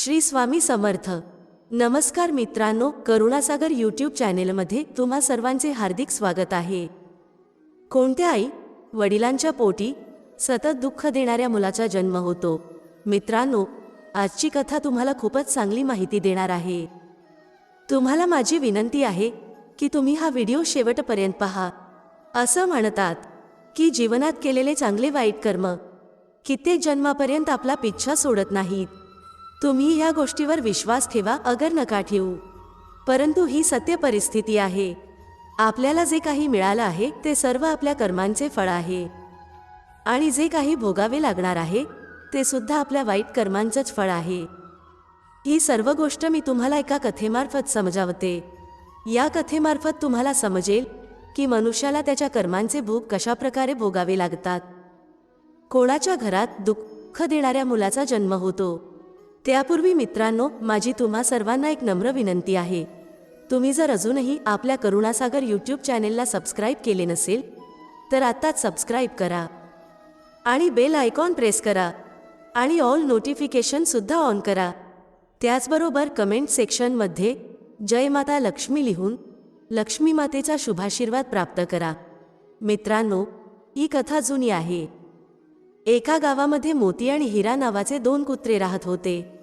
श्री स्वामी समर्थ. नमस्कार मित्रांनो करुणासागर यूट्यूब चॅनेलमध्ये तुम्हा सर्वांचे हार्दिक स्वागत आहे. कोणत्या आई वडिलांच्या पोटी सतत दुःख देणाऱ्या मुलाचा जन्म होतो? मित्रांनो आजची कथा तुम्हाला खूपच चांगली माहिती देणार आहे. तुम्हाला माझी विनंती आहे की तुम्ही हा व्हिडिओ शेवटपर्यंत पहा. असं म्हणतात की जीवनात केलेले चांगले वाईट कर्म कित्येक जन्मापर्यंत आपला पिच्छा सोडत नाहीत. तुम्ही या गोष्टीवर विश्वास ठेवा अगर नका ठेवू. परंतु ही सत्य परिस्थिती आहे. आपल्याला जे काही मिळालं आहे ते सर्व आपल्या कर्मांचे फळ आहे. आणि जे काही भोगावे लागणार आहे ते सुद्धा आपल्या वाईट कर्मांचंच फळ आहे. ही सर्व गोष्ट मी तुम्हाला एका कथेमार्फत समजावते. या कथेमार्फत तुम्हाला समजेल की मनुष्याला त्याच्या कर्मांचे भोग कशाप्रकारे भोगावे लागतात. कोणाच्या घरात दुःख देणाऱ्या मुलाचा जन्म होतो? त्यापूर्वी मित्रांनो माझी तुम्हा सर्वांना एक नम्र विनंती आहे. तुम्ही जर अजूनही आपल्या करुणासागर यूट्यूब चॅनेलला सबस्क्राईब केले नसेल तर आत्ताच सबस्क्राईब करा. आणि बेल आयकॉन प्रेस करा. आणि ऑल नोटिफिकेशनसुद्धा ऑन करा. त्याचबरोबर कमेंट सेक्शनमध्ये जय माता लक्ष्मी लिहून लक्ष्मी मातेचा शुभाशीर्वाद प्राप्त करा. मित्रांनो ही कथा जुनी आहे. एका गावामध्ये मोती आणि हिरा नावाचे दोन कुत्रे राहत होते.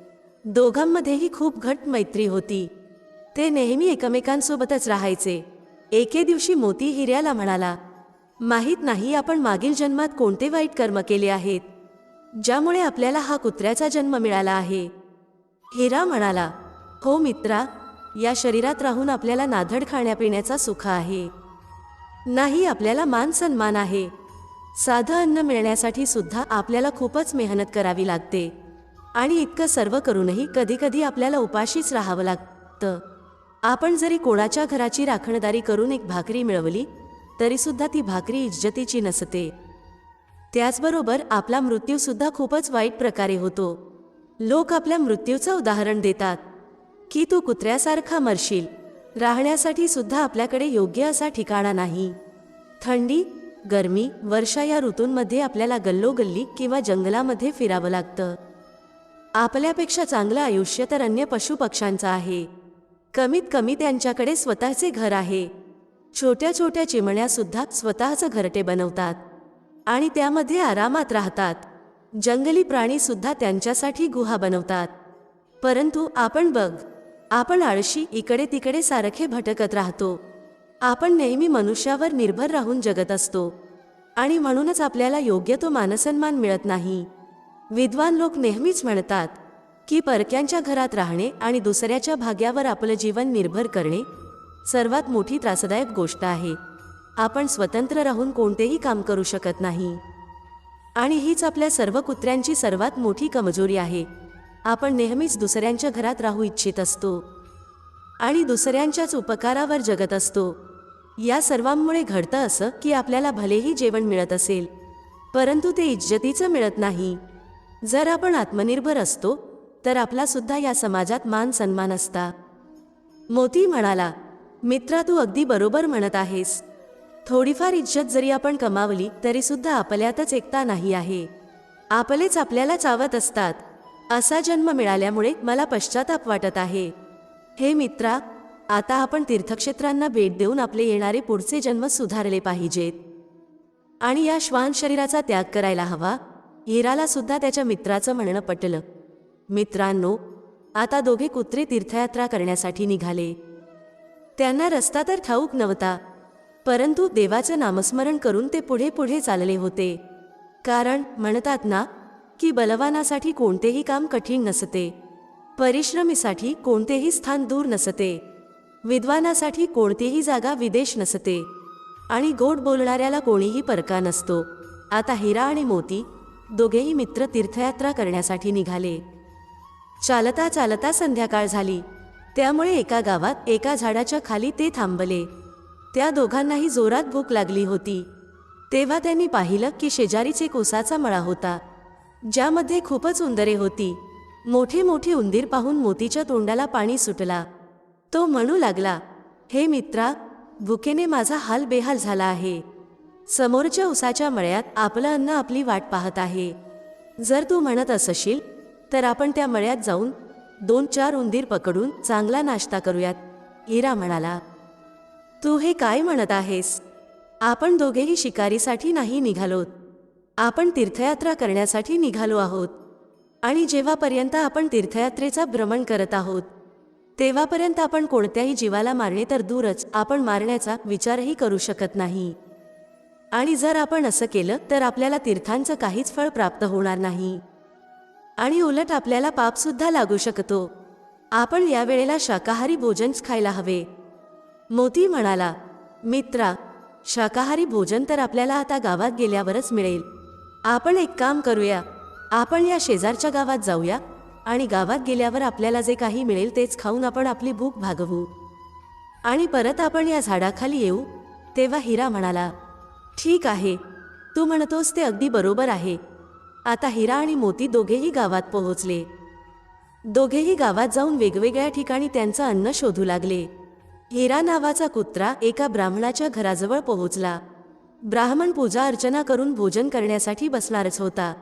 दोघांमध्येही खूप घट मैत्री होती. ते नेहमी एकमेकांसोबतच राहायचे. एके दिवशी मोती हिऱ्याला म्हणाला माहीत नाही आपण मागील जन्मात कोणते वाईट कर्म केले आहेत ज्यामुळे आपल्याला हा कुत्र्याचा जन्म मिळाला आहे. हिरा म्हणाला हो मित्रा या शरीरात राहून आपल्याला नाधड खाण्यापिण्याचा सुख आहे. नाही आपल्याला मान सन्मान आहे. साधं अन्न मिळण्यासाठी सुद्धा आपल्याला खूपच मेहनत करावी लागते. आणि इतकं सर्व करूनही कधीकधी आपल्याला उपाशीच राहावं लागतं. आपण जरी कोणाच्या घराची राखणदारी करून एक भाकरी मिळवली तरीसुद्धा ती भाकरी इज्जतीची नसते. त्याचबरोबर आपला मृत्यूसुद्धा खूपच वाईट प्रकारे होतो. लोक आपल्या मृत्यूचं उदाहरण देतात. की तू कुत्र्यासारखा मरशील. राहण्यासाठी सुद्धा आपल्याकडे योग्य असा ठिकाणा नाही. थंडी गरमी वर्षा या ऋतूंमध्ये आपल्याला गल्लोगल्ली किंवा जंगलामध्ये फिरावं लागतं. आपल्यापेक्षा चांगलं आयुष्य तर अन्य पशुपक्ष्यांचं आहे. कमीत कमी त्यांच्याकडे स्वतःचे घर आहे. छोट्या छोट्या चिमण्यासुद्धा स्वतःचं घरटे बनवतात. आणि त्यामध्ये आरामात राहतात. जंगली प्राणीसुद्धा त्यांच्यासाठी गुहा बनवतात. परंतु आपण बघ आपण आळशी इकडे तिकडे सारखे भटकत राहतो. आपण नेहमी मनुष्यावर निर्भर राहून जगत असतो. आणि म्हणूनच आपल्याला योग्य तो मानसन्मान मिळत नाही. विद्वान लोक नेहमीच म्हणतात की परक्यांच्या घरात राहणे आणि दुसऱ्याच्या भाग्यावर आपलं जीवन निर्भर करणे सर्वात मोठी त्रासदायक गोष्ट आहे. आपण स्वतंत्र राहून कोणतेही काम करू शकत नाही. आणि हीच आपल्या सर्व कुत्र्यांची सर्वात मोठी कमजोरी आहे. आपण नेहमीच दुसऱ्यांच्या घरात राहू इच्छित असतो. आणि दुसऱ्यांच्याच उपकारावर जगत असतो. या सर्वांमुळे घडतं असं की आपल्याला भलेही जेवण मिळत असेल परंतु ते इज्जतीचं मिळत नाही. जर आपण आत्मनिर्भर असतो तर आपलासुद्धा या समाजात मान सन्मान असता. मोती म्हणाला मित्रा तू अगदी बरोबर म्हणत आहेस. थोडीफार इज्जत जरी आपण कमावली तरीसुद्धा आपल्यातच एकता नाही आहे. आपलेच आपल्याला चावत असतात. असा जन्म मिळाल्यामुळे मला पश्चाताप वाटत आहे. हे मित्रा आता आपण तीर्थक्षेत्रांना भेट देऊन आपले येणारे पुढचे जन्म सुधारले पाहिजेत. आणि या श्वान शरीराचा त्याग करायला हवा. हिराला सुद्धा त्याच्या मित्राचं म्हणणं पटलं. मित्रांनो आता दोघे कुत्रे तीर्थयात्रा करण्यासाठी निघाले. त्यांना रस्ता तर ठाऊक नव्हता परंतु देवाचं नामस्मरण करून ते पुढे पुढे चालले होते. कारण म्हणतात ना की बलवानासाठी कोणतेही काम कठीण नसते. परिश्रमीसाठी कोणतेही स्थान दूर नसते. विद्वानासाठी कोणतीही जागा विदेश नसते. आणि गोड बोलणाऱ्याला कोणीही परका नसतो. आता हिरा आणि मोती दोघेही मित्र तीर्थयात्रा करण्यासाठी निघाले. चालता चालता संध्याकाळ झाली. त्यामुळे एका गावात एका झाडाच्या खाली ते थांबले. त्या दोघांनाही जोरात भूक लागली होती. तेव्हा त्यांनी पाहिलं की शेजारीच एक उसाचा मळा होता ज्यामध्ये खूपच उंदरे होती. मोठी मोठी उंदीर पाहून मोतीच्या तोंडाला पाणी सुटला. तो म्हणू लागला हे मित्रा भुकेने माझा हाल बेहाल झाला आहे. समोरच्या उसाच्या मळ्यात आपलं अन्न आपली वाट पाहत आहे. जर तू म्हणत असशील तर आपण त्या मळ्यात जाऊन दोन चार उंदीर पकडून चांगला नाश्ता करूयात इरा म्हणाला. तू हे काय म्हणत आहेस? आपण दोघेही शिकारीसाठी नाही निघालोत. आपण तीर्थयात्रा करण्यासाठी निघालो आहोत. आणि जेव्हापर्यंत आपण तीर्थयात्रेचा भ्रमण करत आहोत तेव्हापर्यंत आपण कोणत्याही जीवाला मारणे तर दूरच आपण मारण्याचा विचारही करू शकत नाही. आणि जर आपण असं केलं तर आपल्याला तीर्थांचं काहीच फळ प्राप्त होणार नाही. आणि उलट आपल्याला पापसुद्धा लागू शकतो. आपण यावेळेला शाकाहारी भोजनच खायला हवे. मोती म्हणाला मित्रा शाकाहारी भोजन तर आपल्याला आता गावात गेल्यावरच मिळेल. आपण एक काम करूया. आपण या शेजारच्या गावात जाऊया आणि गावात गेल्यावर आपल्याला जे काही मिळेल तेच खाऊन आपण आपली भूक भागवू. आणि परत आपण या झाडाखाली येऊ. तेव्हा हिरा म्हणाला ठीक आहे. तू म्हणतोस ते अगदी बरोबर आहे. आता हिरा आणि मोती दोघेही गावात पोहोचले. दोघेही गावात जाऊन वेगवेगळ्या ठिकाणी त्यांचं अन्न शोधू लागले. हिरा नावाचा कुत्रा एका ब्राह्मणाच्या घराजवळ पोहोचला. ब्राह्मण पूजा अर्चना करून भोजन करण्यासाठी बसणारच होता.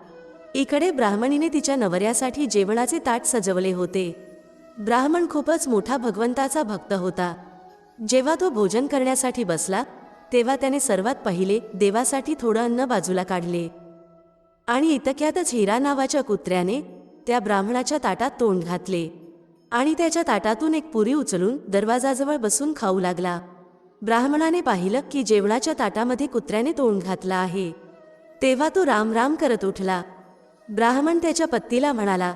इकडे ब्राह्मणीने तिच्या नवऱ्यासाठी जेवणाचे ताट सजवले होते. ब्राह्मण खूपच मोठा भगवंताचा भक्त होता. जेव्हा तो भोजन करण्यासाठी बसला तेव्हा त्याने सर्वात पहिले देवासाठी थोडं अन्न बाजूला काढले. आणि इतक्यातच हिरा नावाच्या कुत्र्याने त्या ब्राह्मणाच्या ताटात तोंड घातले. आणि त्याच्या ताटातून एक पुरी उचलून दरवाजाजवळ बसून खाऊ लागला. ब्राह्मणाने पाहिलं की जेवणाच्या ताटामध्ये कुत्र्याने तोंड घातलं आहे. तेव्हा तो राम राम करत उठला. ब्राह्मण त्याच्या पत्तीला म्हणाला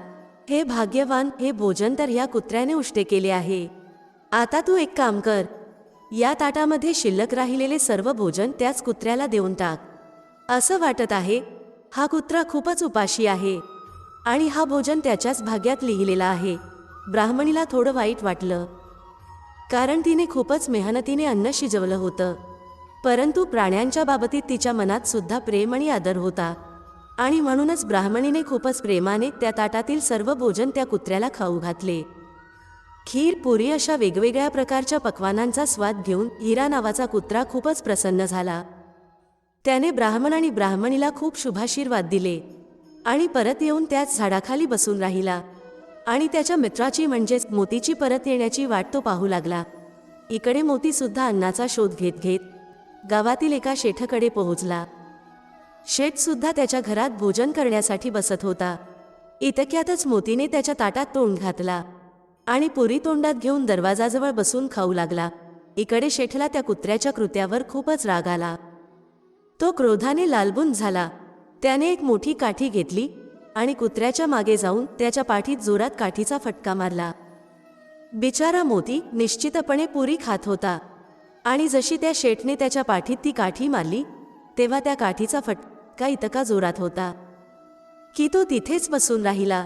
हे भाग्यवान हे भोजन तर ह्या कुत्र्याने उष्टे केले आहे. आता तू एक काम कर या ताटामध्ये शिल्लक राहिलेले सर्व भोजन त्याच कुत्र्याला देऊन टाक. असं वाटत आहे हा कुत्रा खूपच उपाशी आहे. आणि हा भोजन त्याच्याच भाग्यात लिहिलेला आहे. ब्राह्मणीला थोडं वाईट वाटलं. कारण तिने खूपच मेहनतीने अन्न शिजवलं होतं. परंतु प्राण्यांच्या बाबतीत तिच्या मनात सुद्धा प्रेम आणि आदर होता. आणि म्हणूनच ब्राह्मणीने खूपच प्रेमाने त्या ताटातील सर्व भोजन त्या कुत्र्याला खाऊ घातले. खीर पुरी अशा वेगवेगळ्या प्रकारच्या पक्वानांचा स्वाद घेऊन हिरा नावाचा कुत्रा खूपच प्रसन्न झाला. त्याने ब्राह्मण आणि ब्राह्मणीला खूप शुभाशीर्वाद दिले आणि परत येऊन त्याच झाडाखाली बसून राहिला आणि त्याच्या मित्राची म्हणजेच मोतीची परत येण्याची वाट तो पाहू लागला. इकडे मोतीसुद्धा अन्नाचा शोध घेत घेत गावातील एका शेठकडे पोहोचला. शेठसुद्धा त्याच्या घरात भोजन करण्यासाठी बसत होता. इतक्यातच मोतीने त्याच्या ताटात तोंड घातला. आणि पुरी तोंडात घेऊन दरवाजाजवळ बसून खाऊ लागला. इकडे शेठला त्या कुत्र्याच्या कृत्यावर खूपच राग आला. तो क्रोधाने लालबून झाला. त्याने एक मोठी काठी घेतली आणि कुत्र्याच्या मागे जाऊन त्याच्या पाठीत जोरात काठीचा फटका मारला. बिचारा मोती निश्चितपणे पुरी खात होता. आणि जशी त्या शेठने त्याच्या पाठीत ती काठी मारली तेव्हा त्या काठीचा फटका इतका जोरात होता. की तो तिथेच बसून राहिला.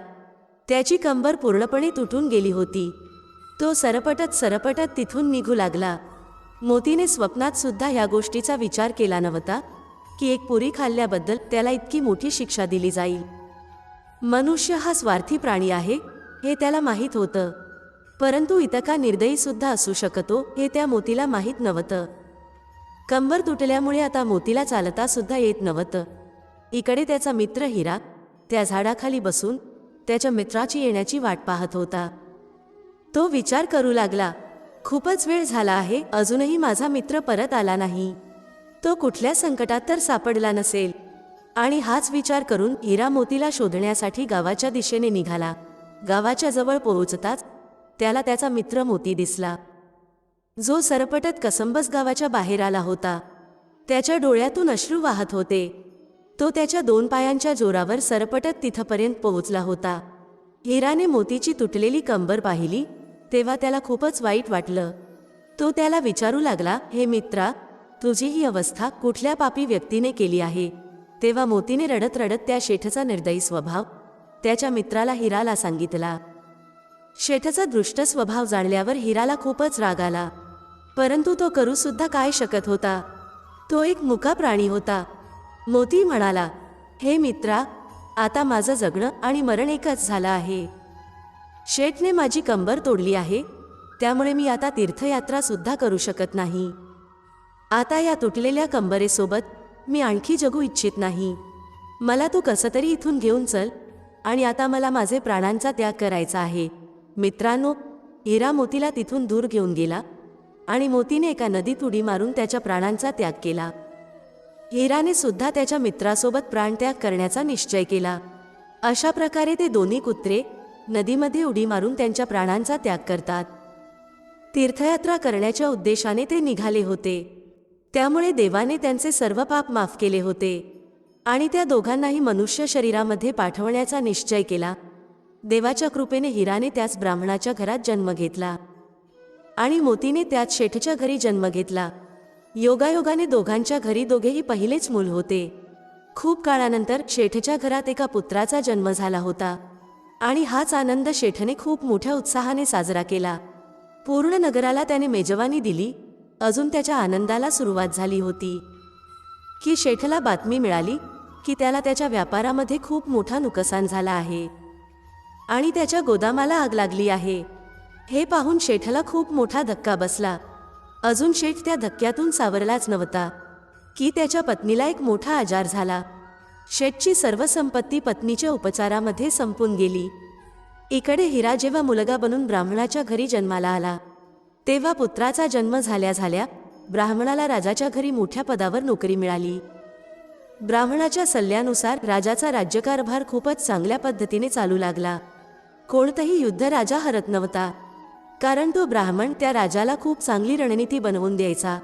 त्याची कंबर पूर्णपणे तुटून गेली होती. तो सरपटत सरपटत तिथून निघू लागला. मोतीने स्वप्नात सुद्धा ह्या गोष्टीचा विचार केला नव्हता की एक पुरी खाल्ल्याबद्दल त्याला इतकी मोठी शिक्षा दिली जाईल. मनुष्य हा स्वार्थी प्राणी आहे हे त्याला माहीत होतं. परंतु इतका निर्दयी सुद्धा असू शकतो हे त्या मोतीला माहीत नव्हतं. कंबर तुटल्यामुळे आता मोतीला चालता सुद्धा येत नव्हतं. इकडे त्याचा मित्र हिरा त्या झाडाखाली बसून त्याच्या मित्राची येण्याची वाट पाहत होता. तो विचार करू लागला खूपच वेळ झाला आहे अजूनही माझा मित्र परत आला नाही. तो कुठल्या संकटात तर सापडला नसेल. आणि हाच विचार करून हिरा मोतीला शोधण्यासाठी गावाच्या दिशेने निघाला. गावाच्या जवळ पोहोचताच त्याला त्याचा मित्र मोती दिसला. जो सरपटत कसंबस गावाच्या बाहेर आला होता. त्याच्या डोळ्यातून अश्रू वाहत होते. तो त्याच्या दोन पायांच्या जोरावर सरपटत तिथपर्यंत पोहोचला होता. हिराने मोतीची तुटलेली कंबर पाहिली तेव्हा त्याला खूपच वाईट वाटलं. तो त्याला विचारू लागला हे मित्रा तुझी ही अवस्था कुठल्या पापी व्यक्तीने केली आहे? तेव्हा मोतीने रडत रडत त्या शेठचा निर्दयी स्वभाव त्याच्या मित्राला हिराला सांगितला. शेठचा दृष्ट स्वभाव जाणल्यावर हिराला खूपच राग आला. परंतु तो करू सुद्धा काय शकत होता? तो एक मुका प्राणी होता. मोती म्हणाला हे मित्रा आता माझं जगणं आणि मरण एकच झालं आहे. शेठने माझी कंबर तोडली आहे त्यामुळे मी आता तीर्थयात्रा सुद्धा करू शकत नाही. आता या तुटलेल्या कंबरेसोबत मी आणखी जगू इच्छित नाही. मला तू कसं तरी इथून घेऊन चल आणि आता मला माझे प्राणांचा त्याग करायचा आहे. मित्रांनो हिरा मोतीला तिथून दूर घेऊन गेला आणि मोतीने एका नदीत उडी मारून त्याच्या प्राणांचा त्याग केला. हिराने सुद्धा त्याच्या मित्रासोबत प्राणत्याग करण्याचा निश्चय केला. अशा प्रकारे ते दोन्ही कुत्रे नदीमध्ये उडी मारून त्यांच्या प्राणांचा त्याग करतात. तीर्थयात्रा करण्याच्या उद्देशाने ते निघाले होते. त्यामुळे देवाने त्यांचे सर्व पाप माफ केले होते आणि त्या दोघांनाही मनुष्य शरीरामध्ये पाठवण्याचा निश्चय केला. देवाच्या कृपेने हिराने त्याच ब्राह्मणाच्या घरात जन्म घेतला आणि मोतीने त्याच शेठच्या घरी जन्म घेतला. योगायोगाने दोघांच्या घरी दोघेही पहिलेच मूल होते. खूप काळानंतर शेठच्या घरात एका पुत्राचा जन्म झाला होता आणि हाच आनंद शेठने खूप मोठ्या उत्साहाने साजरा केला. पूर्ण नगराला त्याने मेजवानी दिली अजून त्याच्या आनंदाला सुरुवात झाली होती. की शेठला बातमी मिळाली की त्याला त्याच्या व्यापारामध्ये खूप मोठा नुकसान झाला आहे आणि त्याच्या गोदामाला आग लागली आहे. हे पाहून शेठला खूप मोठा धक्का बसला. अजून शेठ त्या धक्क्यातून सावरलाच नव्हता. की त्याच्या पत्नीला एक मोठा आजार झाला. शेठची सर्व संपत्ती पत्नीच्या उपचारामध्ये संपून गेली. इकडे हिरा जेव्हा मुलगा बनून ब्राह्मणाच्या घरी जन्माला आला तेव्हा पुत्राचा जन्म झाल्या झाल्या ब्राह्मणाला राजाच्या घरी मोठ्या पदावर नोकरी मिळाली. ब्राह्मणाच्या सल्ल्यानुसार राजाचा राज्यकारभार खूपच चांगल्या पद्धतीने चालू लागला. कोणतंही युद्ध राजा हरत नव्हता. कारण तो ब्राह्मण त्या राजाला खूप चांगली रणनीती बनवून द्यायचा.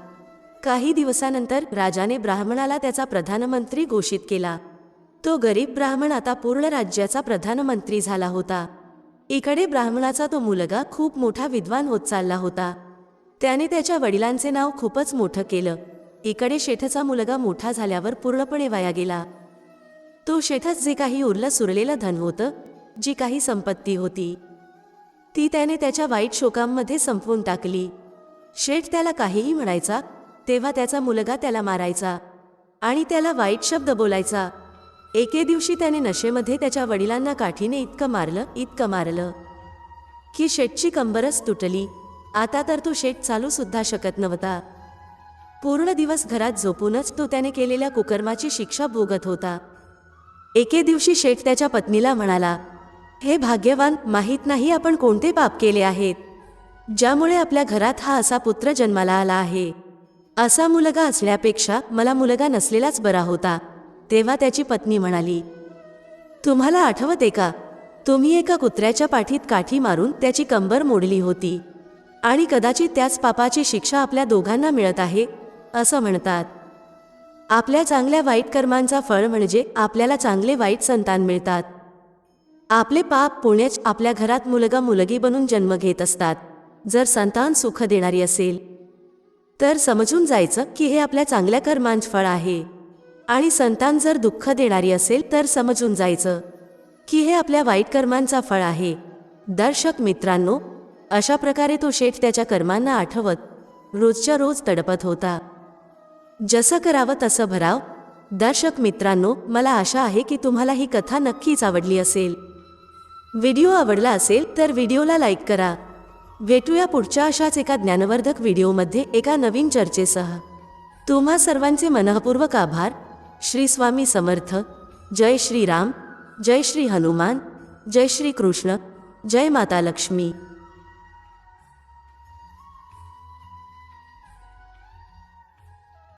काही दिवसानंतर राजाने ब्राह्मणाला त्याचा प्रधानमंत्री घोषित केला. तो गरीब ब्राह्मण आता पूर्ण राज्याचा प्रधानमंत्री झाला होता. इकडे ब्राह्मणाचा तो मुलगा खूप मोठा विद्वान होत चालला होता. त्याने त्याच्या वडिलांचे नाव खूपच मोठं केलं. इकडे शेठचा मुलगा मोठा झाल्यावर पूर्णपणे वाया गेला. तो शेठच जे काही उरलं सुरलेलं धन होतं जी काही संपत्ती होती. ती त्याने त्याच्या वाईट शोकांमध्ये संपवून टाकली. शेठ त्याला काहीही म्हणायचा तेव्हा त्याचा मुलगा त्याला मारायचा आणि त्याला वाईट शब्द बोलायचा. एके दिवशी त्याने नशेमध्ये त्याच्या वडिलांना काठीने इतकं मारलं इतकं मारलं की शेठची कंबरच तुटली. आता तर तो शेठ चालू सुद्धा शकत नव्हता. पूर्ण दिवस घरात झोपूनच तो त्याने केलेल्या कुकर्माची शिक्षा भोगत होता. एके दिवशी शेठ त्याच्या पत्नीला म्हणाला हे भाग्यवान माहीत नाही आपण कोणते पाप केले आहेत. ज्यामुळे आपल्या घरात हा असा पुत्र जन्माला आला आहे. असा मुलगा असण्यापेक्षा मला मुलगा नसलेलाच बरा होता तेव्हा त्याची पत्नी म्हणाली तुम्हाला आठवते का? तुम्ही एका कुत्र्याच्या पाठीत काठी मारून त्याची कंबर मोडली होती. आणि कदाचित त्याच पापाची शिक्षा आपल्या दोघांना मिळत आहे असं म्हणतात. आपल्या चांगल्या वाईट कर्मांचा फळ म्हणजे आपल्याला चांगले वाईट संतान मिळतात. आपले पाप पुण्याच आपल्या घरात मुलगा मुलगी बनून जन्म घेत असतात. जर संतान सुख देणारी असेल तर समजून जायचं की हे आपल्या चांगल्या कर्मांच फळ आहे. आणि संतान जर दुःख देणारी असेल तर समजून जायचं की हे आपल्या वाईट कर्मांचा फळ आहे. दर्शक मित्रांनो अशा प्रकारे तो शेठ त्याच्या कर्मांना आठवत रोजच्या रोज तडपत होता. जसं करावं तसं भराव. दर्शक मित्रांनो मला आशा आहे की तुम्हाला ही कथा नक्कीच आवडली असेल. व्हिडिओ आवडला असेल तर व्हिडिओला लाईक करा. भेटूया पुढच्या अशाच एका ज्ञानवर्धक व्हिडिओमध्ये एका नवीन चर्चेसह. तुम्हा सर्वांचे मनःपूर्वक आभार. श्री स्वामी समर्थ. जय श्री राम. जय श्री हनुमान. जय श्री कृष्ण. जय माता लक्ष्मी.